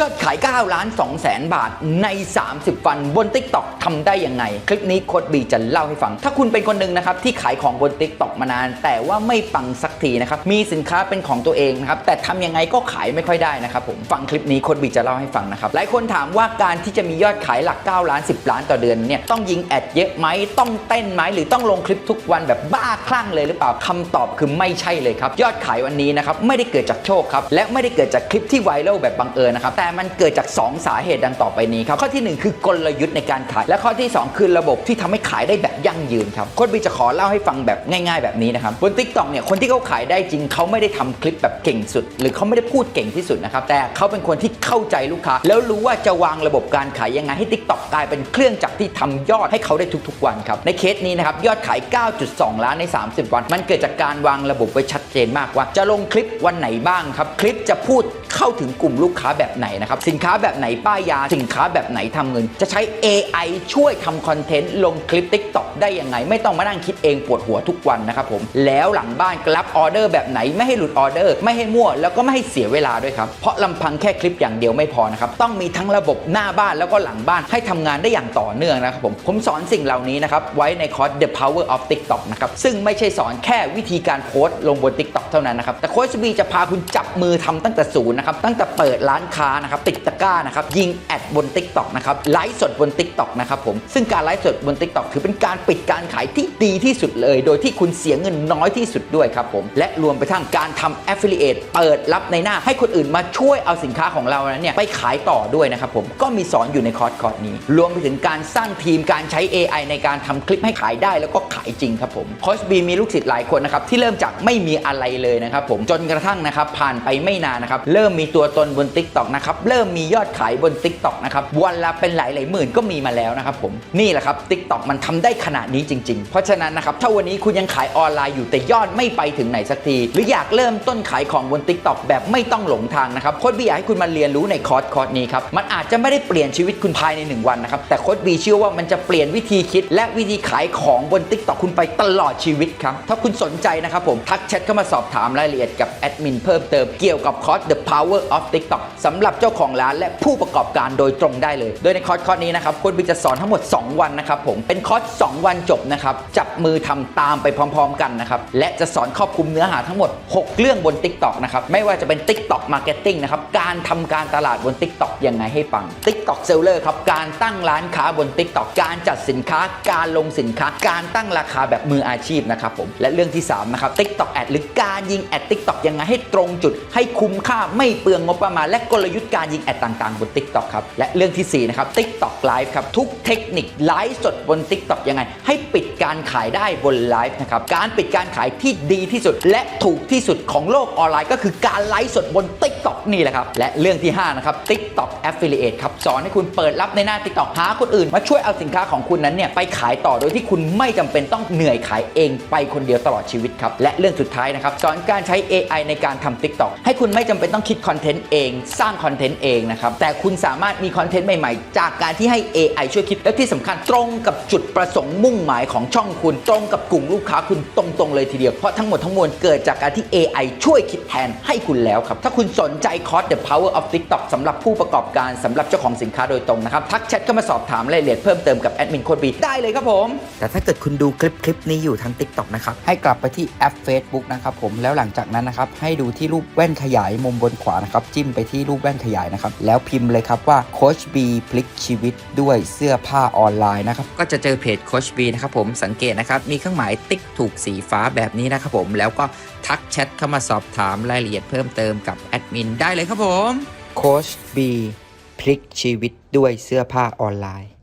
ยอดขาย 9 ล้าน2แสนบาทใน 30 วันบน TikTok ทำได้ยังไง คลิปนี้โค้ดบีจะเล่าให้ฟัง ถ้าคุณเป็นคนหนึ่งนะครับที่ขายของบน TikTok มานาน แต่ว่าไม่ปังสักทีนะครับ มีสินค้าเป็นของตัวเองนะครับ แต่ทำยังไงก็ขายไม่ค่อยได้นะครับผม ฟังคลิปนี้โค้ดบีจะเล่าให้ฟังนะครับ หลายคนถามว่าการที่จะมียอดขายหลัก 9 ล้าน 10 ล้านต่อเดือนเนี่ยต้องยิงแอดเยอะไหมต้องเต้นไหมหรือต้องลงคลิปทุกวันแบบบ้าคลั่งเลยหรือเปล่าคำตอบคือไม่ใช่เลยครับยอดขายวันนี้นะครับไม่ได้เกิดจากโชคครับและไม่ได้เกิดจากคลิปที่ไวรัลแบบบังเอิญนะครับแต่มันเกิดจาก 2 สาเหตุดังต่อไปนี้ครับ ข้อทีหนึ่1 คือกลยุทธ์ในการขาย และข้อที่ 2 คือระบบที่ทำให้ขายได้แบบยั่งยืนครับโค้ดบีจะขอเล่าให้ฟังแบบง่าย ๆ แบบนี้นะครับบน t ิ k t o k เนี่ยคนที่เขาขายได้จริงเขาไม่ได้ทำคลิปแบบเก่งสุด หรือเขาไม่ได้พูดเก่งที่สุดนะครับแต่เขาเป็นคนที่เข้าใจลูกค้า แล้วรู้ว่าจะวางระบบการขายยังไงให้ t ิ k t o k กลายเป็นเครื่องจักรที่ทำยอดให้เขาได้ทุกๆวันครับในเคสนี้นะครับยอดขาย 9.2 ล้านใน 30 วัน มันเกิดจากการวางระบบไว้ชัดเจนมากว่า จะลงคลิปวันไหนบ้างครับคลิปจะพูด เข้าถึงกลุ่มลูกค้าแบบไหนนะครับ สินค้าแบบไหนป้ายยา สินค้าแบบไหนทำเงิน จะใช้ AI ช่วยทำคอนเทนต์ลงคลิป TikTok ได้ยังไง ไม่ต้องมานั่งคิดเองปวดหัวทุกวันนะครับผม แล้วหลังบ้านรับออเดอร์แบบไหนไม่ให้หลุดออเดอร์ ไม่ให้มั่วแล้วก็ไม่ให้เสียเวลาด้วยครับ เพราะลำพังแค่คลิปอย่างเดียวไม่พอนะครับ ต้องมีทั้งระบบหน้าบ้านแล้วก็หลังบ้านให้ทำงานได้อย่างต่อเนื่องนะครับผม ผมสอนสิ่งเหล่านี้นะครับไว้ในคอร์ส The Power of TikTok นะครับซึ่งไม่ใช่สอนแค่วิธีการโพสต์ลงบน TikTok เท่านั้นนะครับแต่โค้ชบีจะพาคุณจับมือทำตั้งแต่ศูนย์นะครับตั้งแต่เปิดร้านค้านะครับติดตะกร้านะครับยิงแอดบน TikTok นะครับไลฟ์สดบน TikTok นะครับผมซึ่งการไลฟ์สดบน TikTok ถือเป็นการปิดการขายที่ดีที่สุดเลย โดยที่คุณเสียเงินน้อยที่สุดด้วยครับผมและรวมไปทั้งการทำ Affiliate เปิดรับในหน้าให้คนอื่นมาช่วยเอาสินค้าของเรานั้นเนี่ยไปขายต่อด้วยนะครับผมก็มีสอนอยู่ในคอร์สคอร์สนี้ รวมไปถึงการสร้างทีมการใช้ AI ในการทำคลิปให้ขายได้แล้วก็ขายจริงครับผมโคชบีมีลูกศิษย์หลายคนนะครับที่เริ่มจากไม่มีอะไรเลยนะครับผมจนกระทั่งนะครับผ่านไปไม่นานนะครับเริ่มมีตัวตนบน TikTok นะครับเริ่มมียอดขายบน TikTok นะครับวันละเป็นหลายหลายหมื่นก็มีมาแล้วนะครับผมนี่แหละครับ TikTok มันทำได้ขนาดนี้จริง ๆ เพราะฉะนั้นนะครับถ้าวันนี้คุณยังขายออนไลน์อยู่แต่ยอดไม่ไปถึงไหนสักที หรืออยากเริ่มต้นขายของบน TikTok แบบไม่ต้องหลงทางนะครับโค้ดบีอยากให้คุณมาเรียนรู้ในคอร์สคอร์สนี้ครับมันอาจจะไม่ได้เปลี่ยนชีวิตคุณภายใน 1 วันนะครับแต่โค้ดบีเชื่อว่ามันจะเปลี่ยนวิธีคิด และวิธีขายของบน TikTok คุณไปตลอดชีวิตครับถ้าคุณสนใจนะครับผมทักแชทเข้ามาสอบถามรายละเอียดกับแอดมินเพิ่มเติมเกี่ยวกับคอร์ส The Power Power of TikTok สำหรับเจ้าของร้านและผู้ประกอบการโดยตรงได้เลย โดยในคอร์สคอร์สนี้นะครับค้ดบีจะสอนทั้งหมด 2 วันนะครับผมเป็นคอร์ส2 วันจบนะครับจับมือทำตามไปพร้อม ๆ กันนะครับและจะสอนครอบคลุมเนื้อหาทั้งหมด 6 เรื่องบน TikTok นะครับไม่ว่าจะเป็น TikTok Marketing นะครับการทำการตลาดบน TikTok ยังไงให้ปัง TikTok Seller ครับการตั้งร้านค้าบน TikTok การจัดสินค้า การลงสินค้า การตั้งราคาแบบมืออาชีพนะครับผมและเรื่องที่3นะครับ TikTok Ad หรือการยิงแอด TikTok ยังไงให้ตรงจุดให้คุ้มค่าไม่เปลืองงบประมาณ และกลยุทธ์การยิงแอดต่างๆ บน TikTok ครับ และเรื่องทีสี่4 นะครับ TikTok Live ครับ ทุกเทคนิคไลฟ์สดบน TikTok ยังไง ให้ปิดการขายได้บนไลฟ์นะครับ การปิดการขายที่ดีที่สุด และถูกที่สุดของโลกออนไลน์ ก็คือการไลฟ์สดบน TikTok นี่แหละครับและเรื่องที่ห้านะครับ TikTok Affiliate ครับสอนให้คุณเปิดรับในหน้า TikTok หาคนอื่น มาช่วยเอาสินค้าของคุณนั้นเนี่ยไปขายต่อโดยที่คุณไม่จำเป็นต้องเหนื่อยขายเองไปคนเดียวตลอดชีวิตครับและเรื่องสุดท้ายนะครับสอนการใช้ AI ในการทำ TikTok ให้คุณไม่จำเป็นต้องคิดคอนเทนต์เอง สร้างคอนเทนต์เองนะครับ แต่คุณสามารถมีคอนเทนต์ใหม่ๆ จากการที่ให้ AI ช่วยคิด และที่สำคัญตรงกับจุดประสงค์มุ่งหมายของช่องคุณ ตรงกับกลุ่มลูกค้าคุณตรงๆเลยทีเดียว เพราะทั้งหมดทั้งมวลเกิดจากการที่ AI ช่วยคิดแทนให้คุณแล้วครับ ถ้าคุณสนใจคอร์ส The Power of TikTok สำหรับผู้ประกอบการสำหรับเจ้าของสินค้าโดยตรงนะครับ ทักแชทเข้ามาสอบถามรายละเอียดเพิ่มเติมกับแอดมินโคดบีได้เลยครับผม แต่ถ้าเกิดคุณดูคลิปคลิปนี้อยู่ทาง TikTok นะครับ ให้กลับไปที่แอป Facebook นะครับผม แล้วหลังจากนั้นนะครับ ให้ดูที่รูปแว่นขยายมุมบนขวานะครับจิ้มไปที่รูปแว่นขยายนะครับแล้วพิมพ์เลยครับว่าโคชบีพลิกชีวิตด้วยเสื้อผ้าออนไลน์นะครับก็จะเจอเพจโคชบีนะครับผมสังเกตนะครับมีเครื่องหมายติ๊กถูกสีฟ้าแบบนี้นะครับผมแล้วก็ทักแชทเข้ามาสอบถามรายละเอียดเพิ่มเติมกับแอดมินได้เลยครับผมโคชบีพลิกชีวิตด้วยเสื้อผ้าออนไลน์